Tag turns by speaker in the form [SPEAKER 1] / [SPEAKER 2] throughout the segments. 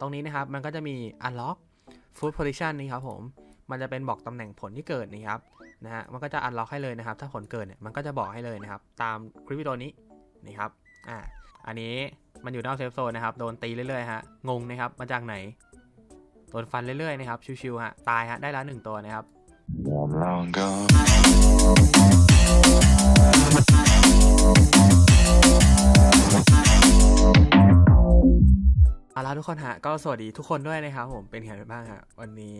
[SPEAKER 1] ตรงนี้นะครับมันก็จะมี unlock food position นี่ครับผมมันจะเป็นบอกตำแหน่งผลที่เกิดนี่ครับนะฮะมันก็จะ unlock ให้เลยนะครับ ถ้าผลเกิดเนี่ยมันก็จะบอกให้เลยนะครับ ตามคลิปวิดีโอนี้นี่ครับอ่าอันนี้มันอยู่นอกเซฟโซนนะครับโดนตีเรื่อยๆฮะงงนะครับมาจากไหนโดนฟันเรื่อยๆนะครับชิวๆฮะตายฮะได้แล้วหนึ่งตัวนะครับ
[SPEAKER 2] Long gone.
[SPEAKER 1] เอาล่ะทุกคนฮะก็สวัสดีทุกคนด้วยนะครับผมเป็นไงบ้างฮะวันนี้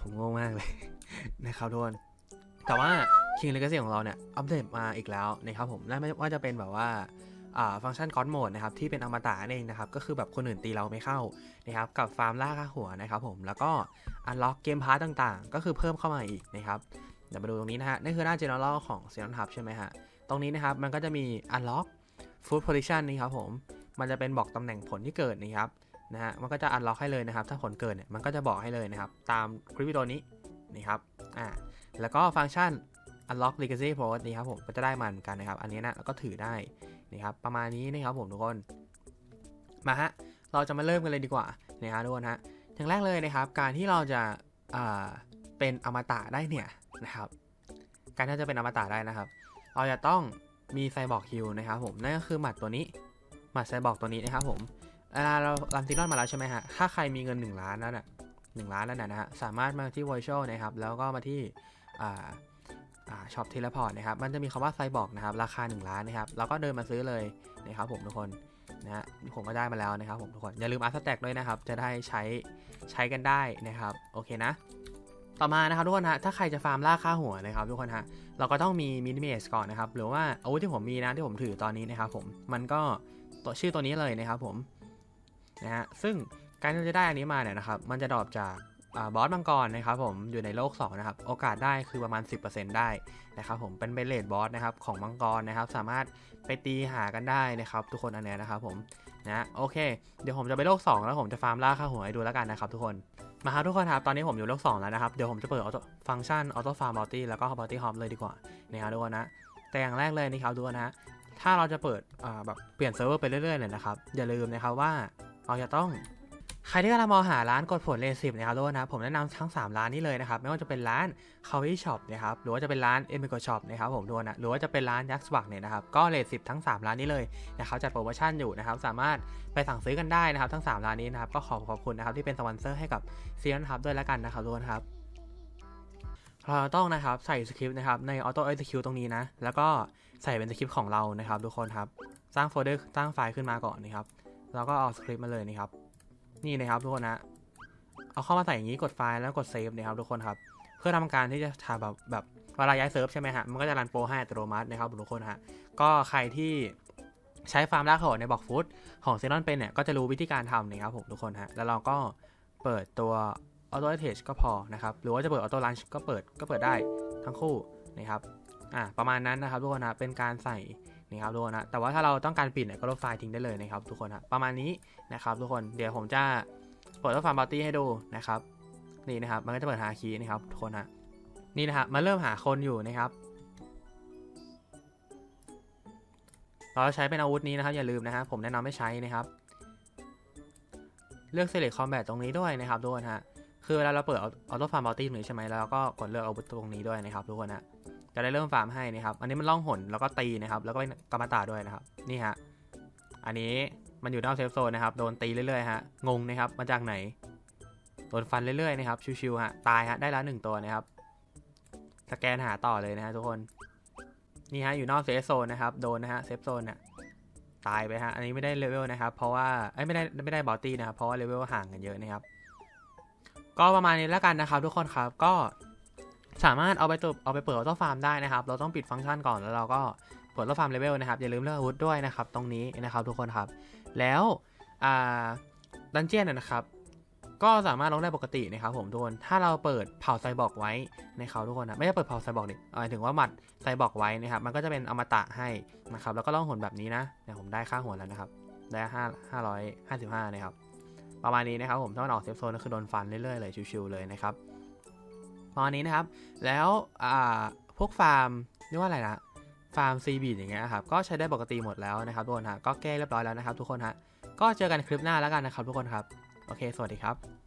[SPEAKER 1] ผมงงมากเลยนะครับทุกคนแต่ว่า King Legacy ของเราเนี่ยอัปเดตมาอีกแล้วนะครับผมและไม่ว่าจะเป็นแบบว่าฟังก์ชัน God Mode นะครับที่เป็นอมตะนั่นเองนะครับก็คือแบบคนอื่นตีเราไม่เข้านะครับกับฟาร์มล่าค่าหัวนะครับผมแล้วก็ Unlock เกมพาร์ตต่างๆ ก็คือเพิ่มเข้ามาอีกนะครับเดี๋ยวมาดูตรงนี้นะฮะนี่คือหน้า General ของ s e a n Hub ใช่ไหมฮะตรงนี้นะครับมันก็จะมี Unlock Food Position นี่ครับผม มันจะเป็นบอกตำแหน่งผลที่เกิดนะครับนะฮะมันก็จะอันล็อกให้เลยนะครับ ถ้าผลเกิดเนี่ยมันก็จะบอกให้เลยนะครับ ตามคลิปวิดีโอนี้นี่ครับอ่าแล้วก็ฟังก์ชัน unlock legacy post นี่ครับผมก็จะได้มาเหมือนกันนะครับ อันนี้นะแล้วก็ถือได้นี่ครับประมาณนี้นะครับผมทุกคนมาฮะเราจะมาเริ่มกันเลยดีกว่านะฮะทุกคนฮะอย่างแรกเลยนะครับ การที่เราจะอ่าเป็นอมตะได้เนี่ยนะครับ การที่จะเป็นอมตะได้นะครับ เราจะต้องมีไซบอร์กฮิลนะครับผมนั่นก็คือหมัดตัวนี้ มัดไซบอร์กตัวนี้นะครับผมเวลาเรารันซีรอนมาแล้วใช่ไหมฮะ ถ้าใครมีเงิน 1 ล้านแล้วน่ะหนึ่งล้านแล้วน่ะนะฮะ สามารถมาที่ Virtual นะครับ แล้วก็มาที่อ่าอ่าช็อปเทเลพอร์ตนะครับ มันจะมีคำว่าไซบอร์กนะครับ ราคา 1 ล้านนะครับเราก็เดินมาซื้อเลยนะครับผมทุกคนนะฮะ ผมก็ได้มาแล้วนะครับผมทุกคน อย่าลืมอาร์ตแต็กด้วยนะครับ จะได้ใช้ใช้กันได้นะครับ โอเคนะ ต่อมานะครับทุกคนฮะ ถ้าใครจะฟาร์มล่าค่าหัวนะครับทุกคนฮะ เราก็ต้องมีมินิเมสก่อนนะครับ หรือว่าอาวุธที่ผมมีนะที่ผมถือตอนนี้นะครับผม มันก็ ตัวชื่อตัวนี้เลยนะครับผมนะฮะซึ่งการที่เราจะได้อันนี้มาเนี่ยนะครับ มันจะดรอปจากอบอสมังกรนะครับผมอยู่ในโลก 2 นะครับ โอกาสได้คือประมาณ 10%ได้นะครับผมเป็นเบลเลดบอสนะครับของมังกรนะครับ สามารถไปตีหากันได้นะครับ ทุกคนอันนี้นะครับผมนะโอเค เดี๋ยวผมจะไปโลก 2 แล้วผมจะฟาร์มล่าค่าหัวให้ดูแล้วกันนะครับทุกคนมาครับทุกคนครับตอนนี้ผมอยู่โลก 2 แล้วนะครับ เดี๋ยวผมจะเปิดฟังก์ชัน auto farm bounty แล้วก็ bounty hop เลยดีกว่านะครับทุกคนนะแต่อย่างแรกเลยนะครับทุกคนนะ ถ้าเราจะเปิดแบบเปลี่ยนเซิร์ฟเวอร์ไปเรื่อยๆเลยนะครับ อย่าลืมนะครับว่าเราจะต้องใครที่กำลังมองหาร้านกดผลเลสิบนะครับทุกคนนะผมแนะนำทั้ง 3 ร้านนี้เลยนะครับ ไม่ว่าจะเป็นร้าน c a w i Shop นะครับหรือว่าจะเป็นร้าน e m i g o Shop นะครับผมทุกคนนะหรือว่าจะเป็นร้านยักษ์สวักเนี่ยนะครับก็เลสิบทั้ง 3 ร้านนี้เลยนะครับจัดโปรโมชั่นอยู่นะครับสามารถไปสั่งซื้อกันได้นะครับทั้ง 3 ร้านนี้นะครับก็ขอขอบคุณนะครับที่เป็นสปอนเซอร์ให้กับซีนครับด้วยแล้วกันนะครับทุกคนครับเราต้องนะครับใส่สคริปต์นะครับใน Auto Execute ตรงนี้นะแล้วก็ ใส่เป็นสคริปต์ของเรานะครับ ทุกคนครับ สร้างโฟลเดอร์สร้างไฟล์ขึ้นมาก่อนนะครับ แล้วก็เอาสคริปต์มาเลยนะครับ นี่นะครับทุกคนนะ เอาเข้ามาใส่อย่างนี้กดไฟล์แล้วกดเซฟนะครับทุกคนครับ เพื่อทำการที่จะทำแบบแบบเวลาย้ายเซิร์ฟใช่ไหมฮะ มันก็จะรันโปรให้อัตโนมัตินะครับทุกคนฮะ ก็ใครที่ใช้ฟาร์มล่าขอในบอกฟูดของเซนอนเป็นเนี่ย ก็จะรู้วิธีการทำนะครับผมทุกคนฮะ แล้วเราก็เปิดตัว Auto Attach ก็พอนะครับ หรือว่าจะเปิด Auto Launch ก็เปิดก็เปิดได้ทั้งคู่นะครับ อ่าประมาณนั้นนะครับทุกคนนะเป็นการใส่นะครับทุกคนนะแต่ว่าถ้าเราต้องการปิดเนี่ยก็ลบไฟล์ทิ้งได้เลยนะครับทุกคนนะประมาณนี้นะครับทุกคนเดี๋ยวผมจะเปิดตัวฟาร์มบัตตี้ให้ดูนะครับนี่นะครับมันก็จะเปิดหาคีย์นะครับทุกคนนะนี่นะครับมาเริ่มหาคนอยู่นะครับเราจะใช้เป็นอาวุธนี้นะครับอย่าลืมนะครับผมแนะนำให้ใช้นะครับ เลือก select combat ตรงนี้ด้วยนะครับทุกคนฮะคือเวลาเราเปิด auto farm bounty ตรงนี้ใช่ไหมแล้วเราก็กดเลือกอาวุธตรงนี้ด้วยนะครับทุกคนฮะ จะได้เริ่มฟาร์มให้นะครับ อันนี้มันล่องหนแล้วก็ตีนะครับ แล้วก็เป็นกรรมตาด้วยนะครับ นี่ฮะ อันนี้มันอยู่นอกเซฟโซนนะครับ โดนตีเรื่อยๆฮะ งงนะครับ มาจากไหน โดนฟันเรื่อยๆนะครับ ชิวๆฮะ ตายฮะ ได้แล้วหนึ่งตัวนะครับ สแกนหาต่อเลยนะฮะทุกคน นี่ฮะ อยู่นอกเซฟโซนนะครับ โดนนะฮะ เซฟโซนเนี่ยตายไปฮะ อันนี้ไม่ได้เลเวลนะครับ เพราะว่าเอ้ยไม่ได้ไม่ได้บอตตี้นะครับ เพราะว่าเลเวลห่างกันเยอะนะครับ ก็ประมาณนี้แล้วกันนะครับ ทุกคนครับ ก็ สามารถเอาไปตัวเอาไปเปิดออโต้ฟาร์มได้นะครับ เราต้องปิดฟังก์ชันก่อนแล้วเราก็เปิดออโต้ฟาร์มเลเวลนะครับ อย่าลืมเลือกอาวุธด้วยนะครับ ตรงนี้นะครับทุกคนครับ แล้วดันเจียนนะครับก็สามารถลงได้ปกตินะครับผมทุกคน ถ้าเราเปิดเผาไซบอร์กไว้นะครับทุกคนนะ ไม่ได้เปิดเผาไซบอร์กดิหมายถึงว่าหมัดไซบอร์กไว้นะครับ มันก็จะเป็นอมตะให้นะครับ แล้วก็ล่องหนแบบนี้นะเนี่ยผมได้ค่าหัวแล้วนะครับ ได้ห้าห้าร้อยห้าสิบห้านะครับ ประมาณนี้นะครับผม ถ้ามันออกเซฟโซนก็คือโดนฟันเรื่อยๆเลยชิวๆเลยนะครับ ตอนนี้นะครับ แล้วพวกฟาร์มเรียกว่าอะไรนะฟาร์มซีบีอย่างเงี้ยครับก็ใช้ได้ปกติหมดแล้วนะครับทุกคนฮะก็แก้เรียบร้อยแล้วนะครับทุกคนฮะก็เจอกันคลิปหน้าแล้วกันนะครับทุกคนครับ โอเค สวัสดีครับ